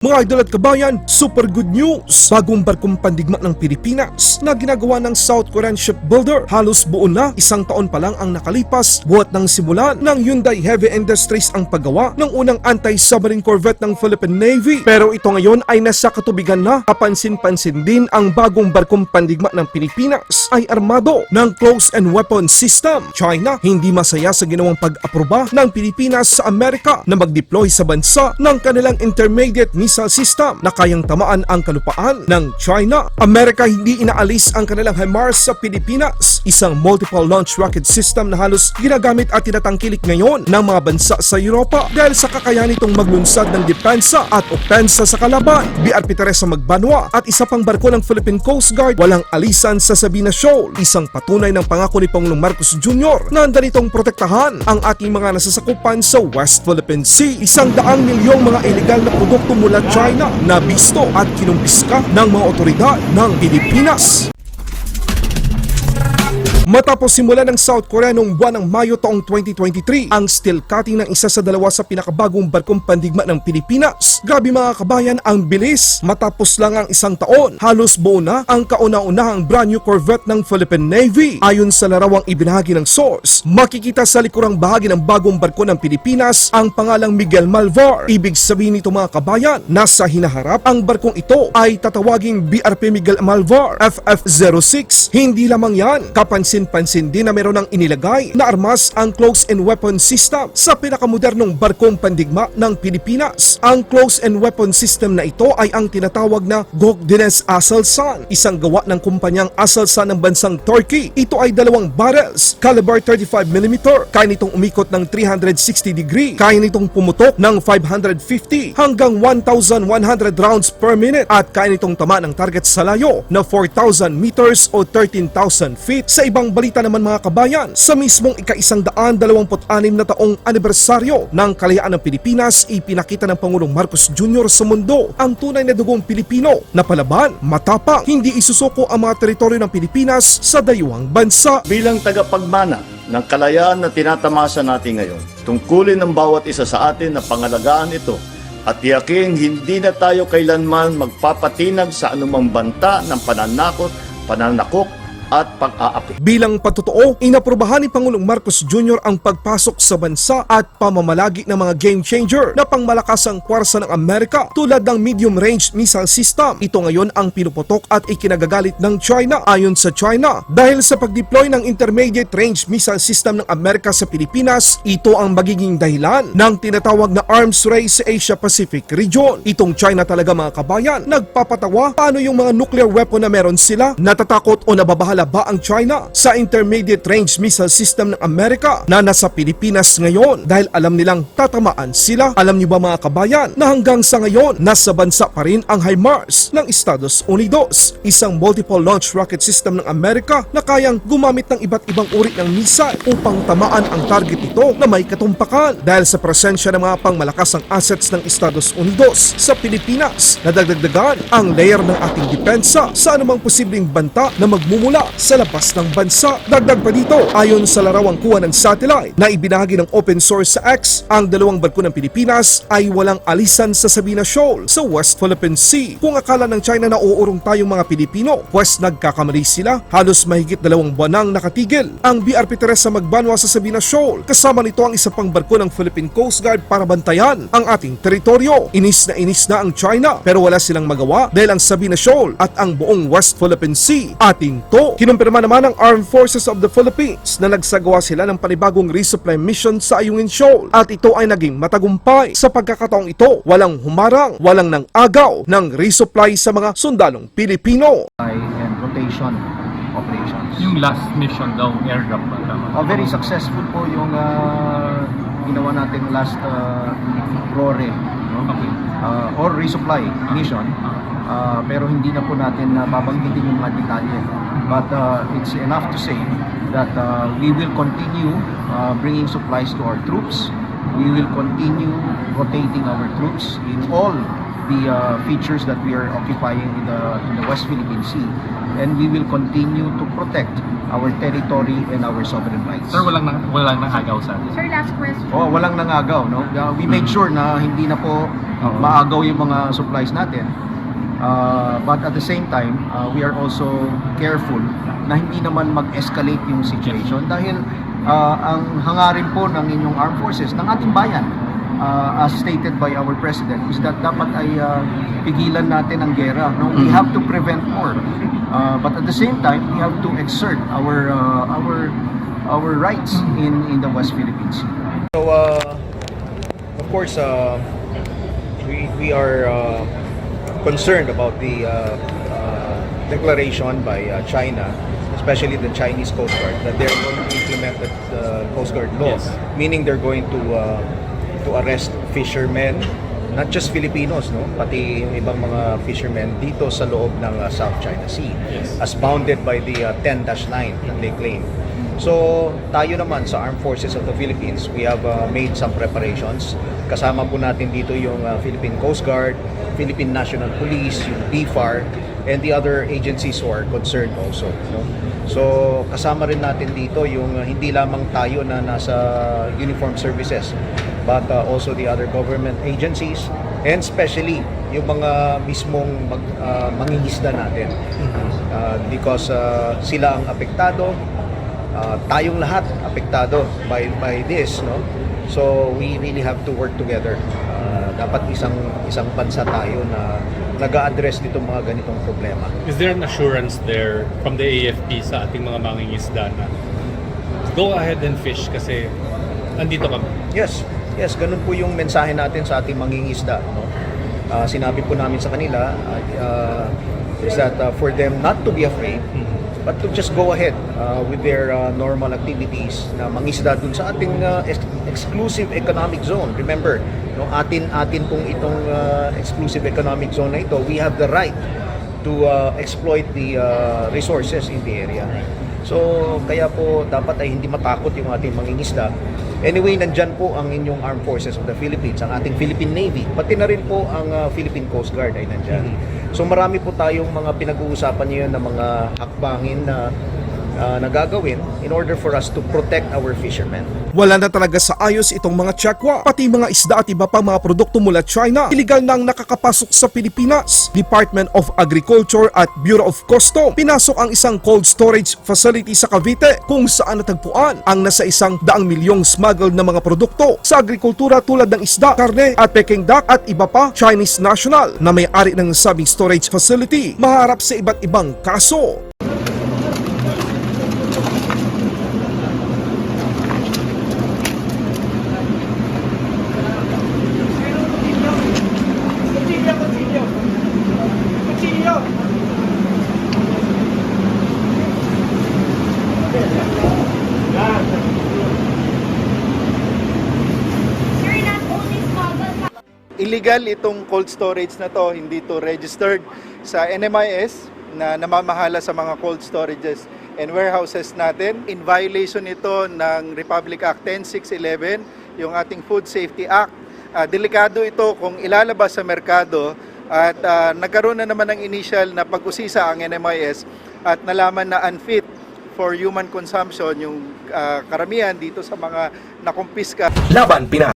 Mga idol at kabayan, super good news! Bagong barkong pandigma ng Pilipinas na ginagawa ng South Korean shipbuilder. Halos buo na, isang taon pa lang ang nakalipas buhat ng simulan ng Hyundai Heavy Industries ang paggawa ng unang anti-submarine corvette ng Philippine Navy. Pero ito ngayon ay nasa katubigan na. Kapansin-pansin din ang bagong barkong pandigma ng Pilipinas ay armado ng close and weapon system. China hindi masaya sa ginawang pag-aproba ng Pilipinas sa Amerika na mag-deploy sa bansa ng kanilang intermediate missile system na kayang tamaan ang kalupaan ng China. Amerika hindi inaalis ang kanilang HIMARS sa Pilipinas, isang multiple launch rocket system na halos ginagamit at tinatangkilik ngayon ng mga bansa sa Europa dahil sa kakayahan nitong maglunsad ng depensa at opensa sa kalaban. BRP Teresa Magbanwa at isa pang barko ng Philippine Coast Guard walang alisan sa Sabina Shoal, isang patunay ng pangako ni Pangulong Marcos Jr. na handa nitong protektahan ang ating mga nasasakupan sa West Philippine Sea. Isang daang milyong mga ilegal na produkto mula China na bisto at kinumpiska ng mga otoridad ng Pilipinas. Matapos simula ng South Korea noong buwan ng Mayo taong 2023, ang steel cutting ng isa sa dalawa sa pinakabagong barkong pandigma ng Pilipinas. Grabe mga kabayan, ang bilis. Matapos lang ang isang taon, halos buo na ang kauna-unahang brand new corvette ng Philippine Navy. Ayon sa larawang ibinahagi ng source, makikita sa likurang bahagi ng bagong barko ng Pilipinas ang pangalang Miguel Malvar. Ibig sabihin nito mga kabayan, nasa hinaharap ang barkong ito ay tatawaging BRP Miguel Malvar FF06. Hindi lamang yan, kapansin-pansin din na meron ng inilagay na armas ang close and weapon system sa pinakamodernong barkong pandigma ng Pilipinas. Ang close and weapon system na ito ay ang tinatawag na Gokdines Aselsan, isang gawa ng kumpanyang Aselsan ng bansang Turkey. Ito ay dalawang barrels, caliber 35mm, kaya nitong umikot ng 360 degree, kaya nitong pumutok ng 550 hanggang 1,100 rounds per minute at kaya nitong tama ng target sa layo na 4,000 meters o 13,000 feet. Sa ibang balita naman mga kabayan, sa mismong ika-isang daan dalawamput anim na taong anibersaryo ng kalayaan ng Pilipinas, ipinakita ng Pangulong Marcos Jr. sa mundo ang tunay na dugong Pilipino na palaban, matapang, hindi isusuko ang mga teritoryo ng Pilipinas sa dayuhang bansa. Bilang tagapagmana ng kalayaan na tinatamasa natin ngayon, tungkulin ng bawat isa sa atin na pangalagaan ito at tiyaking hindi na tayo kailanman magpapatinag sa anumang banta ng pananakot, pananakok at pag-aapi. Bilang patutuo, inaprubahan ni Pangulong Marcos Jr. ang pagpasok sa bansa at pamamalagi ng mga game changer na pangmalakas ang kwarsa ng Amerika tulad ng medium range missile system. Ito ngayon ang pinuputok at ikinagagalit ng China ayon sa China. Dahil sa pag-deploy ng intermediate range missile system ng Amerika sa Pilipinas, ito ang magiging dahilan ng tinatawag na arms race sa Asia Pacific region. Itong China talaga mga kabayan, nagpapatawa paano yung mga nuclear weapon na meron sila, natatakot o nababahala ba ang China sa intermediate range missile system ng Amerika na nasa Pilipinas ngayon dahil alam nilang tatamaan sila. Alam niyo ba mga kabayan na hanggang sa ngayon nasa bansa pa rin ang HIMARS ng Estados Unidos, isang multiple launch rocket system ng Amerika na kayang gumamit ng iba't ibang uri ng missile upang tamaan ang target nito na may katumpakan dahil sa presensya ng mga pangmalakasang assets ng Estados Unidos sa Pilipinas nadagdagdagan ang layer ng ating depensa sa anumang posibleng banta na magmumula sa labas ng bansa. Dagdag pa dito, ayon sa larawang kuha ng satellite na ibinahagi ng open source sa X, ang dalawang barko ng Pilipinas ay walang alisan sa Sabina Shoal sa West Philippine Sea. Kung akala ng China na uurong tayong mga Pilipino, pues nagkakamali sila. Halos mahigit dalawang buwan nang nakatigil ang BRP Teresa Magbanwa sa Sabina Shoal. Kasama nito ang isa pang barko ng Philippine Coast Guard para bantayan ang ating teritoryo. Inis na inis na ang China pero wala silang magawa dahil ang Sabina Shoal at ang buong West Philippine Sea ating to. Kinumpirma naman ng Armed Forces of the Philippines na nagsagawa sila ng panibagong resupply mission sa Ayungin Shoal at ito ay naging matagumpay. Sa pagkakataong ito, walang humarang, walang nang agaw ng resupply sa mga sundalong Pilipino. and rotation operations. Yung last mission daw, airdrop ba? Uh, very successful po yung uh, ginawa natin last uh, RORE no? Okay. uh, or resupply mission. Uh, pero hindi na po natin uh, babanggitin yung mga detalye. But uh, it's enough to say that uh, we will continue uh, bringing supplies to our troops. We will continue rotating our troops in all the uh, features that we are occupying in the in the West Philippine Sea, and we will continue to protect our territory and our sovereign rights. Sir, walang, nang, walang nangagaw sa atin. Sir, last question. Oh, walang nangagaw, no? Uh, we made sure na hindi na po maagaw yung mga supplies natin. Uh, but at the same time, uh, we are also careful na hindi naman mag-escalate yung situation dahil uh, ang hangarin po ng inyong armed forces, ng ating bayan, uh, as stated by our president, is that dapat ay uh, pigilan natin ang gera. No? We have to prevent more. Uh, but at the same time, we have to exert our uh, our our rights in in the West Philippine Sea. So, uh, of course, uh, we, we are uh, concerned about the uh, uh, declaration by uh, China, especially the Chinese Coast Guard, that they're going to implement the uh, Coast Guard law, Yes. meaning they're going to uh, to arrest fishermen, not just Filipinos, no, pati yung ibang mga fishermen dito sa loob ng uh, South China Sea, Yes. as bounded by the uh, 10-9 that they claim. So, tayo naman sa Armed Forces of the Philippines, we have uh, made some preparations. Kasama po natin dito yung uh, Philippine Coast Guard, Philippine National Police, yung BFAR, and the other agencies who are concerned also. No? So, kasama rin natin dito yung uh, hindi lamang tayo na nasa uniform services, but uh, also the other government agencies, and especially yung mga mismong mag, uh, mangingisda natin. Uh, because uh, sila ang apektado, uh, tayong lahat apektado by by this no? So we really have to work together. Uh, dapat isang isang bansa tayo na nag-a-address nitong mga ganitong problema. Is there an assurance there from the AFP sa ating mga mangingisda na go ahead and fish kasi andito kami? yes. Yes ganun po yung mensahe natin sa ating mangingisda no? Uh, sinabi po namin sa kanila uh, is that uh, for them not to be afraid but to just go ahead uh, with their uh, normal activities na mangisda dun sa ating uh, ex- exclusive economic zone. Remember, no, atin atin pong itong uh, exclusive economic zone na ito, we have the right to uh, exploit the uh, resources in the area. So, kaya po dapat ay hindi matakot yung ating mangingisda. Anyway, nandyan po ang inyong Armed Forces of the Philippines, ang ating Philippine Navy, pati na rin po ang uh, Philippine Coast Guard ay nandyan. So marami po tayong mga pinag-uusapan ngayon na mga hakbangin na uh, nagagawin in order for us to protect our fishermen. Wala na talaga sa ayos itong mga chakwa, pati mga isda at iba pang mga produkto mula China. Iligal nang nakakapasok sa Pilipinas. Department of Agriculture at Bureau of Custom pinasok ang isang cold storage facility sa Cavite kung saan natagpuan ang nasa isang daang milyong smuggled na mga produkto sa agrikultura tulad ng isda, karne at peking duck at iba pa Chinese national na may-ari ng nasabing storage facility maharap sa iba't ibang kaso. Illegal itong cold storage na to, hindi to registered sa NMIS na namamahala sa mga cold storages and warehouses natin. In violation ito ng Republic Act 10611, yung ating Food Safety Act. Ah, delikado ito kung ilalabas sa merkado at ah, nagkaroon na naman ng initial na pag-usisa ang NMIS at nalaman na unfit for human consumption yung ah, karamihan dito sa mga nakumpiska Laban Pinas.